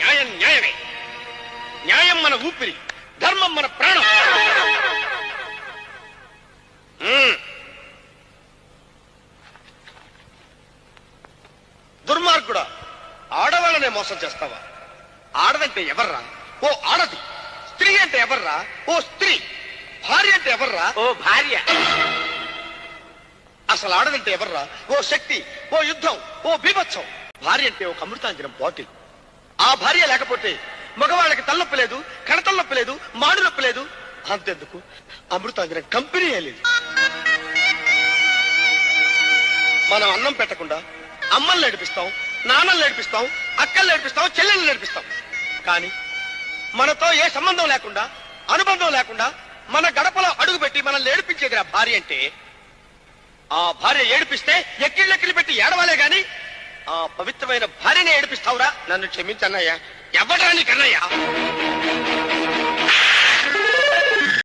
న్యాయం న్యాయమే. న్యాయం మన ఊపిరి ధర్మం మన ప్రాణం. దుర్మార్గుడా ఆడవాళ్ళనే మోసం చేస్తావా? ఆడదంటే ఎవర్రా? ఓ ఆడది. స్త్రీ అంటే ఎవర్రా? ఓ స్త్రీ. భార్య అంటే ఎవర్రా? ఓ భార్య. అసలు ఆడదంటే ఎవర్రా? ఓ శక్తి ఓ యుద్ధం ఓ బీభత్సం. భార్య అంటే ఒక అమృతాంజనం బాటిల్. ఆ భార్య లేకపోతే మగవాళ్ళకి తలనొప్పి లేదు కడతలనొప్పి లేదు మాడు నొప్పి లేదు. అంతెందుకు? అమృతాంజనం కంపెనీ లేదు మనం అన్నం పెట్టకుండా అమ్మల్ని నడిపిస్తాం నాన్నలు నడిపిస్తాం అక్కల్ని నడిపిస్తాం చెల్లెల్ని నడిపిస్తాం. కానీ మనతో ఏ సంబంధం లేకుండా అనుబంధం లేకుండా మన గడపలో అడుగుపెట్టి మనల్ని ఏడిపించేది ఆ భార్య అంటే ఆ భార్య ఏడిపిస్తే ఎక్కిళ్ళెక్కిళ్ళు పెట్టి ఏడవాలే గాని పవిత్రమైన భార్యనే ఏడిపిస్తావురా? నన్ను క్షమించన్నయ్యా. ఎవడరా నీకన్నయ్యా